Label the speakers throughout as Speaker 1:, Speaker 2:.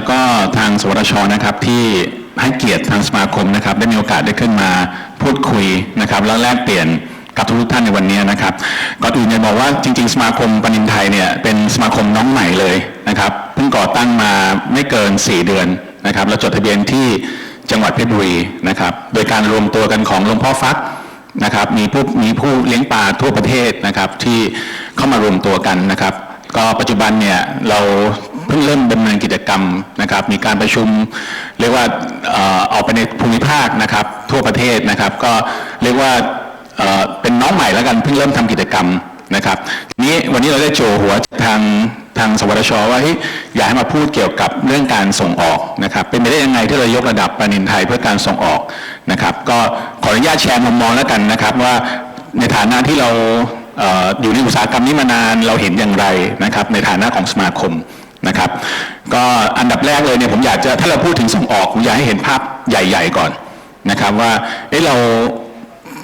Speaker 1: แล้วก็ทางสวทชนะครับที่ให้เกียรติทางสมาคมนะครับ ได้มีโอกาสได้ขึ้นมาพูดคุยนะครับแล้วแลกเปลี่ยนกับทุกท่านในวันนี้นะครับก่อนอื่นจะบอกว่าจริง ๆ สมาคมปนินไทยเนี่ยเป็นสมาคมน้องใหม่เลยนะครับเพิ่งก่อตั้งมาไม่เกิน 4 เดือนนะครับเราจดทะเบียนที่จังหวัดเพชรบุรีนะครับโดยการรวมตัวกันของหลวงพ่อฟักนะครับมีผู้มีผู้เลี้ยงปลาทั่วประเทศนะครับที่เข้ามารวมตัวกันนะครับ ก็ปัจจุบันเนี่ยเรา พิ่งเริ่มดำเนินกิจกรรมนะครับ มีการประชุมเรียกว่าเอ่อกไปในภูมิภาคนะครับ ทั่วประเทศนะครับ ก็เรียกว่าเป็นน้องใหม่แล้วกันเพิ่งเริ่มทำกิจกรรมนะครับทีนี้วันนี้เราได้โจหัวทางทางสวทชว่าเฮ้ยอยากให้มาพูดเกี่ยวกับเรื่องการส่งออกนะครับ เป็นไปได้ยังไงที่เรายกระดับปลานินไทยเพื่อการส่งออกนะครับ ก็ขออนุญาตแชร์มุมมองแล้วกันนะครับ ว่าในฐานะที่เราอยู่ในอุตสาหกรรมนี้มานานเราเห็นอย่างไรนะครับ ในฐานะของสมาคม นะครับก็อันดับแรกเลยเนี่ยผมอยากจะถ้าเราพูดถึงส่งออกผมอยากให้เห็นภาพใหญ่ ๆ ก่อนนะครับว่าเอ๊ะเรา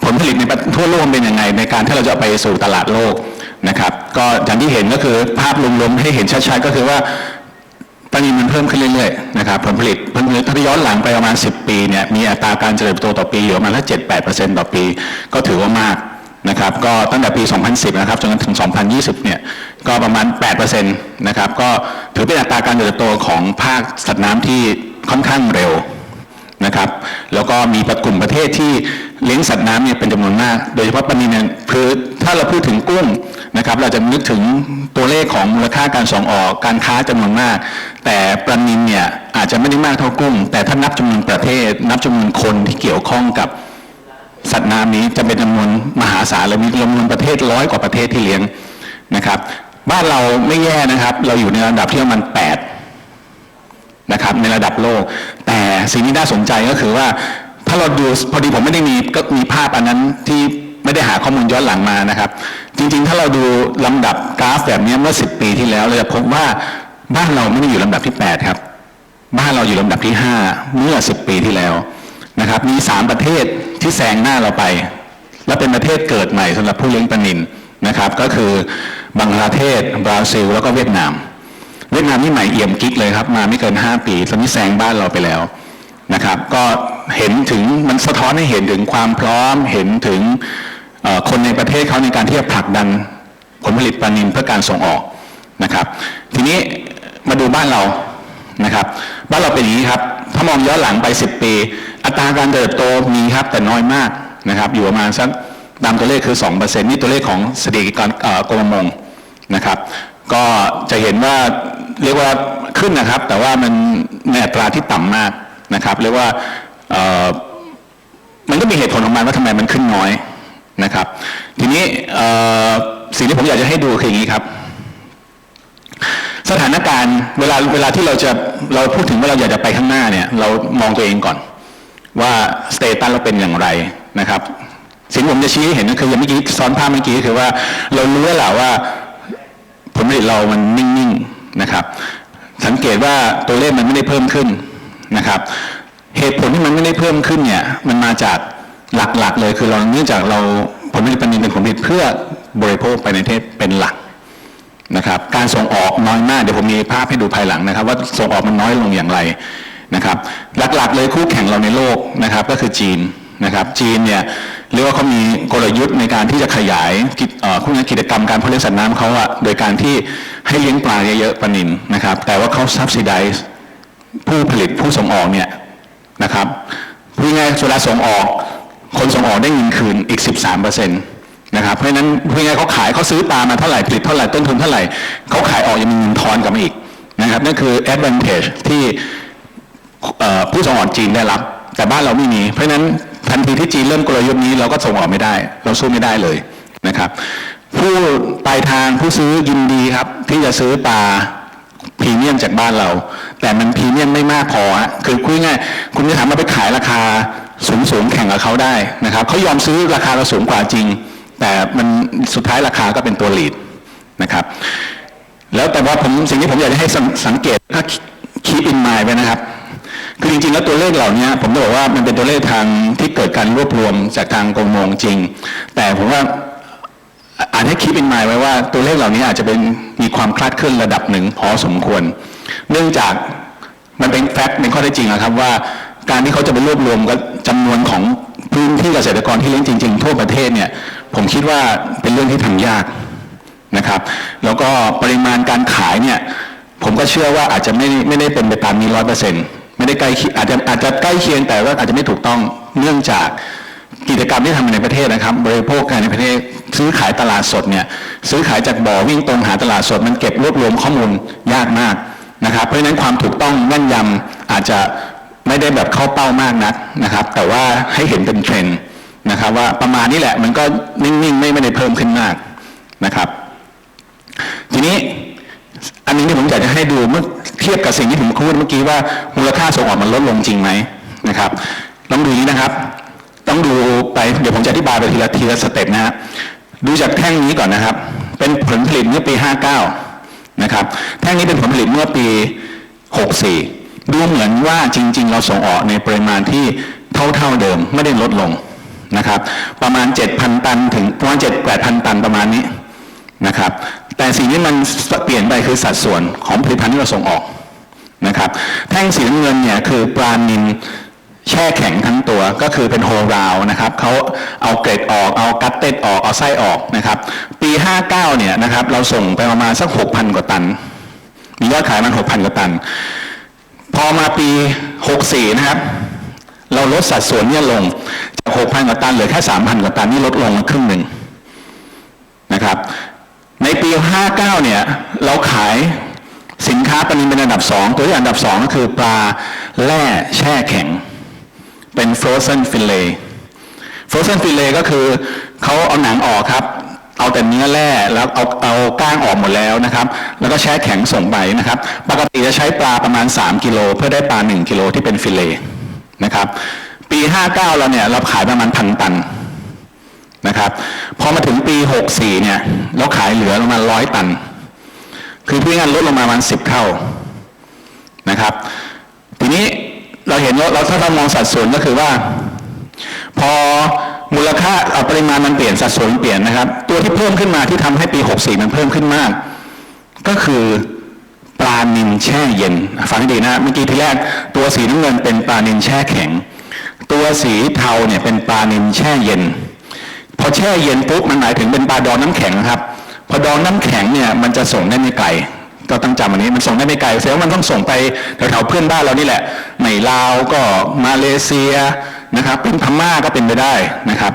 Speaker 1: ผลผลิตในทั่วโลกเป็นยังไง ในการที่เราจะไปสู่ตลาดโลกนะครับก็อย่างที่เห็นก็คือภาพรวมๆให้เห็นชัดๆก็คือว่าปริมาณมันเพิ่มขึ้นเรื่อยๆนะครับผลผลิตผลผลิตถ้าย้อนหลังไปประมาณ 10 ปีเนี่ยมีอัตราการเจริญเติบโตต่อปีอยู่ประมาณละ7-8%ต่อปี ก็ถือว่ามาก นะครับก็ตั้งแต่ปี 2010 นะครับจนถึง 2020 เนี่ยก็ประมาณ 8%นะครับก็ถือเป็นอัตราการเติบโตของภาคสัตว์น้ำที่ค่อนข้างเร็วนะครับแล้วก็มีกลุ่มประเทศที่เลี้ยงสัตว์น้ำเนี่ยเป็นจำนวนมาก โดยเฉพาะปลานิลเนี่ยคือถ้าเราพูดถึงกุ้งนะครับเราจะนึกถึงตัวเลขของมูลค่าการส่งออกการค้าจำนวนมาก แต่ปลานิลเนี่ยอาจจะไม่ได้มากเท่ากุ้ง แต่ถ้านับจำนวนประเทศ นับจำนวนคนที่เกี่ยวข้องกับ สัตว์น้ำนี้จะเป็นจำนวนมหาศาลเลยมีจำนวนประเทศร้อยกว่าประเทศที่เลี้ยงนะครับ บ้านเราไม่แย่นะครับ เราอยู่ในระดับที่ประมาณแปดนะครับในระดับโลก แต่สิ่งที่น่าสนใจก็คือว่าถ้าเราดูพอดีผมไม่ได้มีก็มีภาพอันนั้นที่ไม่ได้หาข้อมูลย้อนหลังมานะครับ จริงๆ ถ้าเราดูลำดับกราฟแบบนี้เมื่อ 10 ปีที่แล้วเราจะพบว่าบ้านเราไม่ได้อยู่ลำดับที่ 8 ครับ บ้านเราอยู่ลำดับที่ 5 เมื่อ 10 ปีที่แล้ว นะครับ มี3ประเทศที่แซงหน้าเราไป และเป็นประเทศเกิดใหม่สำหรับผู้เลี้ยงปลานิลนะครับ ก็คือบังกลาเทศบราซิล แล้วก็เวียดนาม เวียดนามนี่ใหม่เอี่ยมกิ๊กเลยครับ มาไม่เกิน 5 ปีตอนนี้แซงบ้านเราไปแล้วนะครับ ก็เห็นถึงมันสะท้อนให้เห็นถึงความพร้อม เห็นถึงคนในประเทศเขาในการที่จะผลักดันผลผลิตปลานิลเพื่อการส่งออกนะครับ ทีนี้มาดูบ้านเรานะครับ บ้านเราเป็นอย่างนี้ครับ ถ้ามองย้อนหลังไป 10 ปี อัตราการเติบโตมีครับแต่น้อยมากนะครับ อยู่ประมาณสักตามตัวเลขคือ 2%นี่ตัวเลขของสถิติการอกรมมงนะครับ ก็จะเห็นว่าเรียกว่าขึ้นนะครับ แต่ว่ามันในอัตราที่ต่ำมากนะครับเรียกว่ามันก็มีเหตุผลของมันว่าทำไมมันขึ้นน้อยนะครับ ทีนี้สิ่งที่ผมอยากจะให้ดูคืออย่างนี้ครับ สถานการณ์เวลาเวลาที่เราจะเราพูดถึงว่าเราอยากจะไปข้างหน้าเนี่ยเรามองตัวเองก่อน ว่าสเตตัสเราเป็นอย่างไรนะครับ สิ่งผมจะชี้ให้เห็นก็คืออย่างเมื่อกี้ซ้อนภาพเมื่อกี้คือว่าเรารู้แล้วแหละว่าผลผลิตเรามันนิ่งๆนะครับ สังเกตว่าตัวเลขมันไม่ได้เพิ่มขึ้นนะครับ เหตุผลที่มันไม่ได้เพิ่มขึ้นเนี่ยมันมาจากหลักๆเลยคือเราเนื่องจากเราผลผลิตปานิลเป็นผลผลิตเพื่อบริโภคไปในประเทศเป็นหลัก นะครับการส่งออกน้อยมากเดี๋ยวผมมีภาพให้ดูภายหลังนะครับ ว่าส่งออกมันน้อยลงอย่างไรนะครับหลักๆเลยคู่แข่งเราในโลกนะครับก็คือจีนนะครับจีนเนี่ยเรียกว่าเขามีกลยุทธ์ในการที่จะขยายคุณกิจกรรมการเพาะเลี้ยงสัตว์น้ำเขาอะโดยการที่ให้เลี้ยงปลาเยอะๆปลานิลนะครับแต่ว่าเขา subsidize ผู้ผลิตผู้ส่งออกเนี่ยนะครับพูดง่ายๆเวลาส่งออก คนส่งออกได้เงินคืนอีก 13เปอร์เซ็นต์ นะครับเพราะฉะนั้นพูดง่ายๆเขาขายเขาซื้อปลามาเท่าไหร่ผลิตเท่าไหร่ต้นทุนเท่าไหร่เขาขายออกยังมีเงินทอนกลับมาอีกนะครับนั่นคือ advantage ที่ผู้ส่งออกจีนได้รับ แต่บ้านเราไม่มี เพราะฉะนั้นทันทีที่จีนเริ่มกลยุทธ์นี้เราก็ส่งออกไม่ได้ เราสู้ไม่ได้เลยนะครับ ผู้ปลายทางผู้ซื้อยินดีครับ ที่จะซื้อปลาพรีเมียมจากบ้านเรา แต่มันพรีเมียมไม่มากพอคือคุยง่ายคุณจะถามมาไปขายราคาสูงสูงๆแข่งกับเขาได้นะครับเขายอมซื้อราคาเราสูงกว่าจริง แต่มันสุดท้ายราคาก็เป็นตัวลีดนะครับ แล้วแต่ว่าผมสิ่งที่ผมอยากจะให้สังสังเกตถ้าคีอินมายไว้นะครับ คือจริงๆ แล้วตัวเลขเหล่านี้ผมจะบอกว่ามันเป็นตัวเลขทางที่เกิดการรวบรวมจากทางกรมมงจริง แต่ผมว่าอ่าอาจให้คิดเป็นหมายไว้ว่าตัวเลขเหล่านี้อาจจะเป็นมีความคลาดเคลื่อนระดับหนึ่งพอสมควร เนื่องจากมันเป็นแฟกต์เป็นข้อเท็จจริงนะครับว่าการที่เขาจะไปรวบรวมกับจำนวนของพื้นที่เกษตรกรที่เลี้ยงจริง ๆ ทั่วประเทศเนี่ย ผมคิดว่าเป็นเรื่องที่ทำยากนะครับ แล้วก็ปริมาณการขายเนี่ย ผมก็เชื่อว่าอาจจะไม่ไม่ได้เป็นไปตามนี้ร้อยเปอร์เซ็นต์ไม่ได้ใกล้อาจจะอาจจะใกล้เคียงแต่ว่าอาจจะไม่ถูกต้องเนื่องจากกิจกรรมที่ทำในประเทศนะครับ บริโภคกันในประเทศซื้อขายตลาดสดเนี่ยซื้อขายจากบ่อวิ่งตรงหาตลาดสด มันเก็บรวบรวมข้อมูลยากมากนะครับ เพราะฉะนั้นความถูกต้องแม่นยำอาจจะไม่ได้แบบเข้าเป้ามากนักนะครับ แต่ว่าให้เห็นเป็นเทรนด์ นะครับว่าประมาณนี้แหละมันก็นิ่งๆไม่ไม่ได้เพิ่มขึ้นมากนะครับ ทีนี้อันนี้ที่ผมอยากจะให้ดูเมื่อเทียบกับสิ่งที่ผมพูดเมื่อกี้ว่ามูลค่าส่งออกมันลดลงจริงไหมนะครับลองดูนี้นะครับ ต้องดูไปเดี๋ยวผมจะอธิบายไปทีละทีละสเต็ปนะฮะดูจากแท่งนี้ก่อนนะครับ เป็นผลผลิตเมื่อปี 59 นะครับ แท่งนี้เป็นผลผลิตเมื่อปี 64 ดูเหมือนว่าจริง ๆ เราส่งออกในปริมาณที่เท่าๆเดิมไม่ได้ลดลง นะครับ ประมาณ 7,000 ตันถึงประมาณ7-8,000 ตันประมาณนี้นะครับ แต่สิ่งที่มันเปลี่ยนไปคือสัดส่วนของผลิตภัณฑ์ที่เราส่งออกนะครับ แท่งสีน้ำเงินเนี่ยคือปลานินแช่แข็งทั้งตัวก็คือเป็นโฮราวนะครับเขาเอาเกรดออกเอากัตเต็ดออกเอาไส้ออกนะครับ ปี 59เนี่ยนะครับเราส่งไปประมาณสัก 6,000 กว่าตัน มียอดขายมัน 6,000 กว่าตัน พอมาปี 64 นะครับ เราลดสัดส่วนเนี่ยลง จาก6,000กว่าตันเหลือแค่3,000กว่าตันนี่ลดลงมาครึ่งหนึ่งนะครับ ในปี 59 เนี่ย เราขายสินค้าปลานิลเป็นอันดับ 2 ตัวที่อันดับ 2 ก็คือปลาแร่แช่แข็ง เป็น frozen fillet frozen fillet ก็คือเขาเอาหนังออกครับ เอาแต่เนื้อแร่แล้วเอาเอาก้างออกหมดแล้วนะครับ แล้วก็แช่แข็งส่งไปนะครับ ปกติจะใช้ปลาประมาณ 3 กิโลเพื่อได้ปลา 1 กิโลที่เป็นฟิเลนะครับ ปี59เก้าเราเนี่ยเราขายประมาณพันตันนะครับพอมาถึงปี64เนี่ยเราขายเหลือประมาณร้อยตัน คือพูดง่ายลดลงมาประมาณ10เท่านะครับ ทีนี้เราเห็นว่าเราถ้าเรามองสัดส่วนก็คือว่า พอมูลค่าเอาปริมาณมันเปลี่ยนสัดส่วนเปลี่ยนนะครับ ตัวที่เพิ่มขึ้นมาที่ทำให้ปี 64 มันเพิ่มขึ้นมาก ก็คือปลานินแช่เย็นฟังให้ดีนะเมื่อกี้ที่แรกตัวสีน้ำเงินเป็นปลานินแช่แข็ง ตัวสีเทาเนี่ยเป็นปลานินแช่เย็น พอแช่เย็นปุ๊บมันหมายถึงเป็นปลาดองน้ำแข็งครับ พอดองน้ำแข็งเนี่ยมันจะส่งได้ไม่ไกลก็ต้องจำอันนี้มันส่งได้ไม่ไกลแสดงว่ามันต้องส่งไปแถวๆเพื่อนบ้านเรานี่แหละในลาวก็มาเลเซียนะครับเป็นพม่าก็เป็นไปได้นะครับ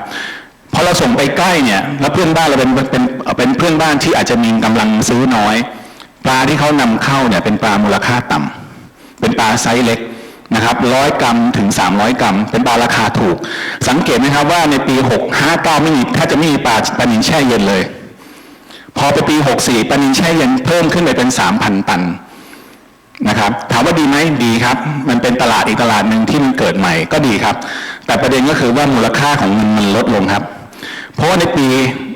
Speaker 1: พอเราส่งไปใกล้เนี่ยแล้วเพื่อนบ้านเราเป็นเป็นเป็นเพื่อนบ้านที่อาจจะมีกำลังซื้อน้อย ปลาที่เขานำเข้าเนี่ยเป็นปลามูลค่าต่ำเป็นปลาไซส์เล็ก นะครับร้อยกรัมถึง 300 กรัม เป็นปลาราคาถูก สังเกตไหมครับว่าในปี 659 ไม่มีแทบจะไม่มีปลาปลานินแช่เย็นเลย พอไปปี 64ปลานินแช่เย็นเพิ่มขึ้นไปเป็น 3,000 ตันนะครับถามว่าดีไหมดีครับ มันเป็นตลาดอีกตลาดหนึ่งที่มันเกิดใหม่ก็ดีครับ แต่ประเด็นก็คือว่ามูลค่าของเงินมันลดลงครับ เพราะว่าในปี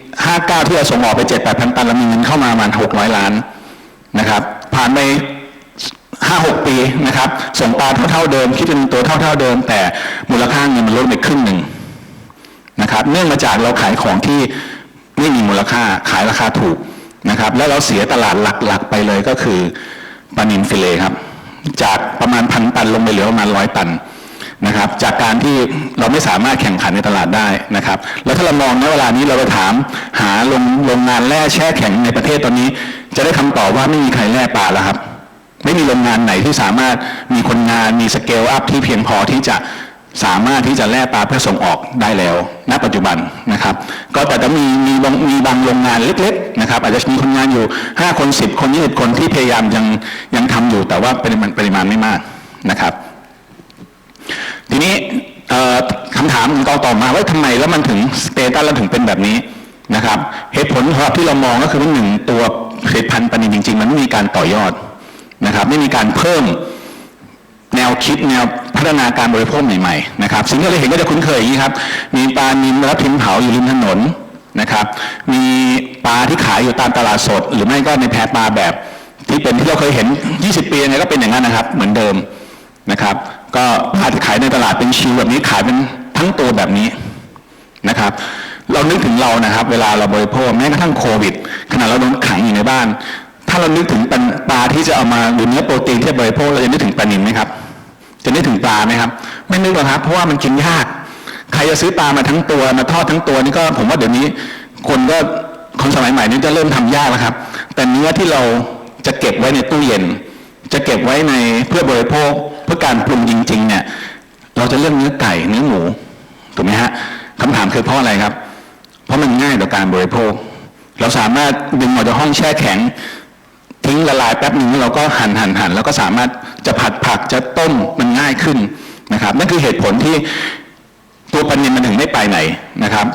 Speaker 1: 59 ที่เราส่งออกไป 7-8,000ตันเรามีเงินเข้ามาประมาณ600 ล้านนะครับผ่านไป ห้าหกปีนะครับ ส่งปลาเท่าๆเดิม คิดเป็นตัวเท่าๆเดิม แต่มูลค่าเงินมันลดไปครึ่งหนึ่งนะครับ เนื่องมาจากเราขายของที่ไม่มีมูลค่าขายราคาถูกนะครับ แล้วเราเสียตลาดหลักๆ ไปเลยก็คือปลานินฟิเลครับ จากประมาณพันตันลงไปเหลือประมาณร้อยตันนะครับจากการที่เราไม่สามารถแข่งขันในตลาดได้นะครับ แล้วถ้าเรามองในเวลานี้เราไปถามหาโรงโรงงานแร่แช่แข็งในประเทศตอนนี้ จะได้คำตอบว่าไม่มีใครแร่ปลาแล้วครับ ไม่มีโรงงานไหนที่สามารถมีคนงานมีสเกลอัพที่เพียงพอที่จะสามารถที่จะแล่ปลาเพื่อส่งออกได้แล้ว ณ ปัจจุบันนะครับ ก็แต่จะมีมีบางมีบางโรงงานเล็กๆนะครับ อาจจะมีคนงานอยู่ 5 คน 10 คน20คนที่พยายามยังยังทำอยู่แต่ว่าปริมาณปริมาณไม่มากนะครับ ทีนี้คำถามต่อต่อมาว่าทำไมแล้วมันถึงสเตตัสแล้วถึงเป็นแบบนี้นะครับ เหตุผลสำหรับที่เรามองก็คือว่าหนึ่งตัวผลิตภัณฑ์ปนินจริง ๆ มันไม่มีการต่อยอด นะครับ ไม่มีการเพิ่มแนวคิดแนวพัฒนาการบริโภคใหม่ๆนะครับ สิ่งที่เราเห็นก็จะคุ้นเคยอย่างนี้ครับ มีปลานิลรับพิมพ์เผาอยู่ริมถนนนะครับ มีปลาที่ขายอยู่ตามตลาดสด หรือไม่ก็ในแพปลาแบบ ที่เป็นที่เราเคยเห็น 20 ปียังไงก็เป็นอย่างนั้นนะครับ เหมือนเดิมนะครับ ก็ปลาที่ขายในตลาดเป็นชิวแบบนี้ขายเป็นทั้งตัวแบบนี้นะครับเรานึกถึงเรานะครับ เวลาเราบริโภคแม้กระทั่งโควิดขณะเราโดนขังอยู่ในบ้านาเรานึกถึงปลาที่จะเอามาหรือเนื้อโปรตีนที่บริโภคเราจะนึกถึงปลานิลไหมครับ จะนึกถึงปลาไหมครับ ไม่นึกหรอกครับ เพราะว่ามันกินยาก ใครจะซื้อปลามาทั้งตัวมาทอดทั้งตัวนี่ก็ผมว่าเดี๋ยวนี้ คนก็คนสมัยใหม่นี่จะเริ่มทำยากแล้วครับ แต่เนื้อที่เราจะเก็บไว้ในตู้เย็น จะเก็บไว้ในเพื่อบริโภคเพื่อการปรุงจริง ๆ เนี่ย เราจะเลือกเนื้อไก่เนื้อหมูถูกไหมฮะคำถามคือเพราะอะไรครับ เพราะมันง่ายต่อการบริโภค เราสามารถดึงออกจากห้องแช่แข็ง ทิ้งละลายแป๊บหนึ่งเราก็หั่นหั่นหั่นแล้วก็สามารถจะผัดผักจะต้มมันง่ายขึ้นนะครับ นั่นคือเหตุผลที่ตัวปัญญามันถึงไม่ไปไหนนะครับ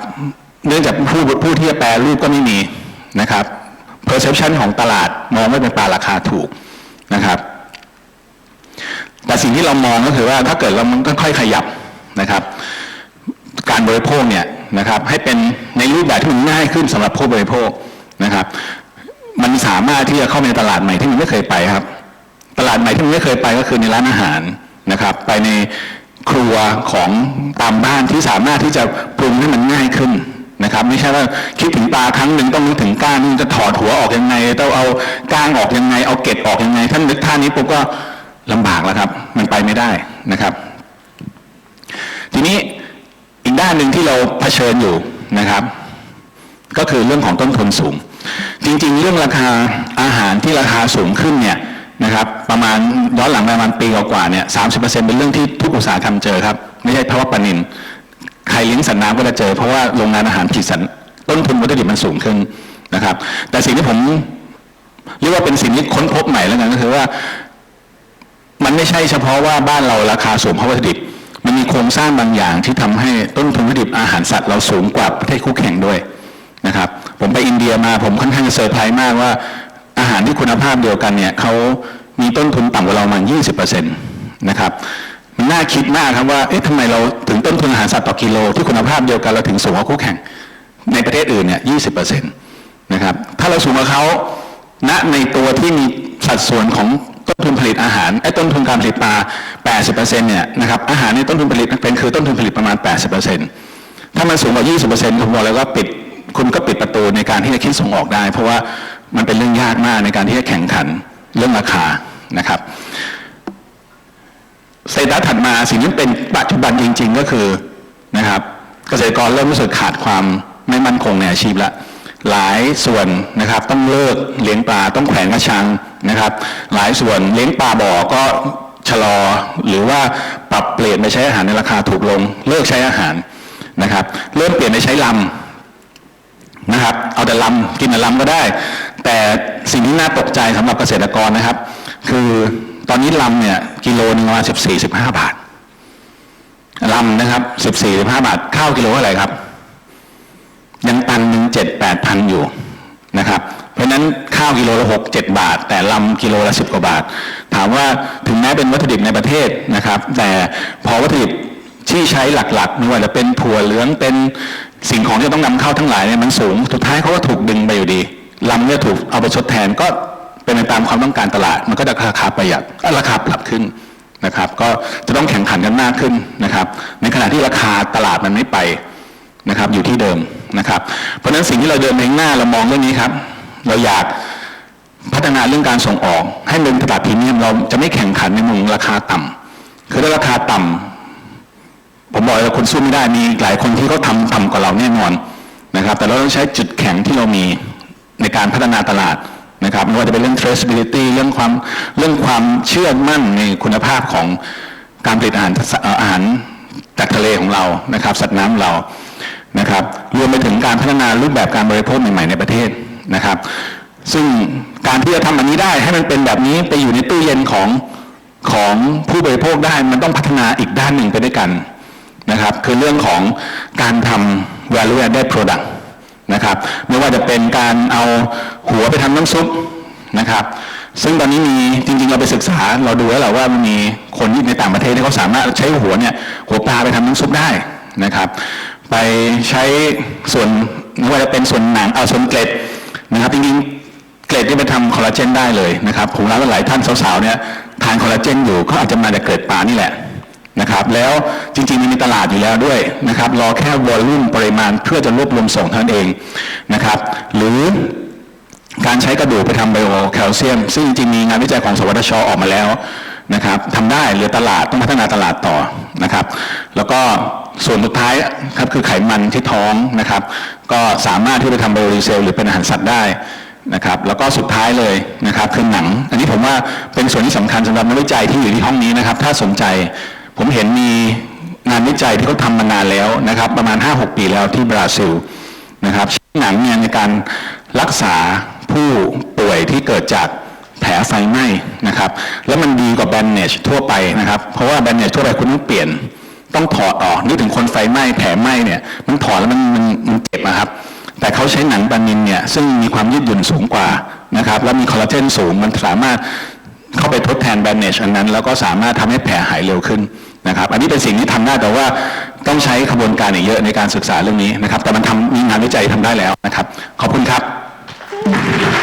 Speaker 1: เนื่องจากผู้ผู้ที่จะแปลรูปก็ไม่มีนะครับ perception ของตลาดมองว่าเป็นปลาราคาถูกนะครับ แต่สิ่งที่เรามองก็คือว่าถ้าเกิดเรามันค่อยๆขยับนะครับ การบริโภคเนี่ยนะครับ ให้เป็นในรูปแบบที่มันง่ายขึ้นสำหรับผู้บริโภคนะครับ มันสามารถที่จะเข้าไปในตลาดใหม่ที่มันไม่เคยไปครับ ตลาดใหม่ที่มันไม่เคยไปก็คือในร้านอาหารนะครับ ไปในครัวของตามบ้านที่สามารถที่จะปรุงให้มันง่ายขึ้นนะครับ ไม่ใช่ว่าคิดถึงปลาครั้งหนึ่งต้องนึกถึงก้างนี่จะถอดหัวออกยังไงต้องเอาก้างออกยังไง เอาเกล็ดออกยังไงท่านนึกท่านี้ปุ๊บก็ลำบากแล้วครับ มันไปไม่ได้นะครับ ทีนี้อีกด้านหนึ่งที่เราเผชิญอยู่นะครับ ก็คือเรื่องของต้นทุนสูง จริงๆ เรื่องราคาอาหารที่ราคาสูงขึ้นเนี่ยนะครับประมาณย้อนหลังประมาณปีกว่าเนี่ยสามสิบเปอร์เซ็นเป็นเรื่องที่ทุกอุตสาหกรรมเจอครับ ไม่ใช่เพราะว่าปนินใครเลี้ยงสัตว์น้ำก็จะเจอ เพราะว่าโรงงานอาหารผลิตสัตว์ต้นทุนวัตถุดิบมันสูงขึ้นนะครับ แต่สิ่งที่ผมเรียกว่าเป็นสิ่งที่ค้นพบใหม่แล้วกันก็คือว่า มันไม่ใช่เฉพาะว่าบ้านเราราคาสูงเพราะวัตถุดิบ มันมีโครงสร้างบางอย่างที่ทำให้ต้นทุนวัตถุดิบอาหารสัตว์เราสูงกว่าประเทศคู่แข่งด้วยนะครับ ผมไปอินเดียมาผมค่อนข้างจะเซอร์ไพรส์มากว่า อาหารที่คุณภาพเดียวกันเนี่ยเขามีต้นทุนต่ำกว่าเราประมาณ20%นะครับมันน่าคิดมากครับว่าเอ๊ะทำไมเราถึงต้นทุนอาหารสัตว์ต่อกิโลที่คุณภาพเดียวกันเราถึงสูงกว่าคู่แข่งในประเทศอื่นเนี่ย20%นะครับถ้าเราสูงกว่าเขาณในตัวที่มีสัดส่วนของต้นทุนผลิตอาหารไอ้ต้นทุนการผลิตปลา 80%เนี่ยนะครับอาหารในต้นทุนผลิตเป็นคือต้นทุนผลิตประมาณ 80%ถ้ามันสูงกว่า 20%ผมบอกเลยว่าปิด คุณก็ปิดประตูในการที่จะคิดส่งออกได้ เพราะว่ามันเป็นเรื่องยากมากในการที่จะแข่งขันเรื่องราคานะครับเศรษฐถัดมาสิ่งที่เป็นปัจจุบันจริง ๆ ก็คือนะครับเกษตรกรเริ่มรู้สึกขาดความไม่มั่นคงในอาชีพละหลายส่วนนะครับต้องเลิกเลี้ยงปลาต้องแขวนกระชังนะครับ หลายส่วนเลี้ยงปลาบ่อก็ชะลอหรือว่าปรับเปลี่ยนไปใช้อาหารในราคาถูกลง เลิกใช้อาหารนะครับ เริ่มเปลี่ยนไปใช้ลำ นะครับ เอาแต่ลำกินแต่ลำก็ได้ แต่สิ่งที่น่าตกใจสำหรับเกษตรกรนะครับ คือตอนนี้ลำเนี่ยกิโลนึงประมาณสิบสี่สิบห้าบาทลำนะครับสิบสี่สิบห้าบาทข้าวกิโลเท่าไหร่ครับ ยังตันหนึ่งเจ็ดแปดพันอยู่นะครับ เพราะฉะนั้นข้าวกิโลละหกเจ็ดบาท แต่ลำกิโลละสิบกว่าบาท ถามว่าถึงแม้เป็นวัตถุดิบในประเทศนะครับ แต่พอวัตถุดิบที่ใช้หลักๆไม่ว่าจะเป็นถั่วเหลืองเป็น สิ่งของที่ต้องนำเข้าทั้งหลายเนี่ยมันสูง สุดท้ายเขาก็ถูกดึงไปอยู่ดีลำเนี่ยถูกเอาไปชดแทนก็เป็นไปตามความต้องการตลาด มันก็จะราคาประหยัดราคาปรับขึ้นนะครับ ก็จะต้องแข่งขันกันมากขึ้นนะครับ ในขณะที่ราคาตลาดมันไม่ไปนะครับ อยู่ที่เดิมนะครับ เพราะฉะนั้นสิ่งที่เราเดินไปข้างหน้าเรามองเรื่องนี้ครับ เราอยากพัฒนาเรื่องการส่งออก ให้เป็นตลาดพรีเมียมเราจะไม่แข่งขันในมุมราคาต่ำคือถ้าราคาต่ำ ผมบอกเลยว่าคนสู้ไม่ได้มีหลายคนที่เขาทำต่ำกว่าเราแน่นอนนะครับ แต่เราต้องใช้จุดแข็งที่เรามีในการพัฒนาตลาดนะครับไม่ว่าจะเป็นเรื่อง traceability เรื่องความเรื่องความเชื่อมั่นในคุณภาพของการผลิตอาหารอาหารจากทะเลของเรานะครับ สัตว์น้ำเรานะครับรวมไปถึงการพัฒนารูปแบบการบริโภคใหม่ๆในประเทศนะครับ ซึ่งการที่จะทำอันนี้ได้ให้มันเป็นแบบนี้ไปอยู่ในตู้เย็นของของผู้บริโภคได้มันต้องพัฒนาอีกด้านหนึ่งไปด้วยกัน นะครับคือเรื่องของการทำ value added product นะครับไม่ว่าจะเป็นการเอาหัวไปทำน้ำซุปนะครับซึ่งตอนนี้มีจริง ๆ เราไปศึกษาเราดูแล้วแหละว่ามีคนที่ในต่างประเทศที่เขาสามารถใช้หัวเนี่ยหัวปลาไปทำน้ำซุปได้นะครับ ไปใช้ส่วนไม่ว่าจะเป็นส่วนหนังเอาส่วนเกล็ดนะครับจริงๆเกล็ดที่ไปทำคอลลาเจนได้เลยนะครับผมรู้ว่าหลายท่านสาวๆเนี่ยทานคอลลาเจนอยู่ก็อาจจะมาจากเกล็ดปลานี่แหละ นะครับแล้วจริงๆมันมีตลาดอยู่แล้วด้วยนะครับรอแค่วอลลุ่มปริมาณเพื่อจะรวบรวมส่งเท่านั้นเองนะครับหรือการใช้กระดูกไปทำไบโอแคลเซียม ซึ่งจริงๆมีงานวิจัยของสวทชออกมาแล้วนะครับทำได้เหลือตลาดต้องพัฒนาตลาดต่อนะครับ แล้วก็ส่วนสุดท้ายครับคือไขมันที่ท้องนะครับ ก็สามารถที่จะทำไบโอดีเซลหรือเป็นอาหารสัตว์ได้นะครับแล้วก็สุดท้ายเลยนะครับคือหนัง อันนี้ผมว่าเป็นส่วนที่สำคัญสำหรับนักวิจัยที่อยู่ที่ห้องนี้นะครับ ถ้าสนใจ ผมเห็นมีงานวิจัยที่เขาทำมานานแล้วนะครับ ประมาณ 5-6 ปีแล้วที่บราซิลนะครับชิ้นหนังเนี่ยในการรักษาผู้ป่วยที่เกิดจากแผลไฟไหม้นะครับ แล้วมันดีกว่าแบนเนจทั่วไปนะครับ เพราะว่าแบนเนจทั่วไปคุณต้องเปลี่ยนต้องถอดออกนึกถึงคนไฟไหม้แผลไหม้เนี่ยมันถอดแล้วมันมันมันเจ็บนะครับ แต่เขาใช้หนังบานินเนี่ยซึ่งมีความยืดหยุ่นสูงกว่านะครับ แล้วมีคอลลาเจนสูงมันสามารถ เข้าไปทดแทนแบนเนจอันนั้น แล้วก็สามารถทำให้แผลหายเร็วขึ้นนะครับ อันนี้เป็นสิ่งที่ทำได้แต่ว่าต้องใช้ขบวนการอีกเยอะในการศึกษาเรื่องนี้นะครับ แต่มันทำมีงานวิจัยทำได้แล้วนะครับ ขอบคุณครับ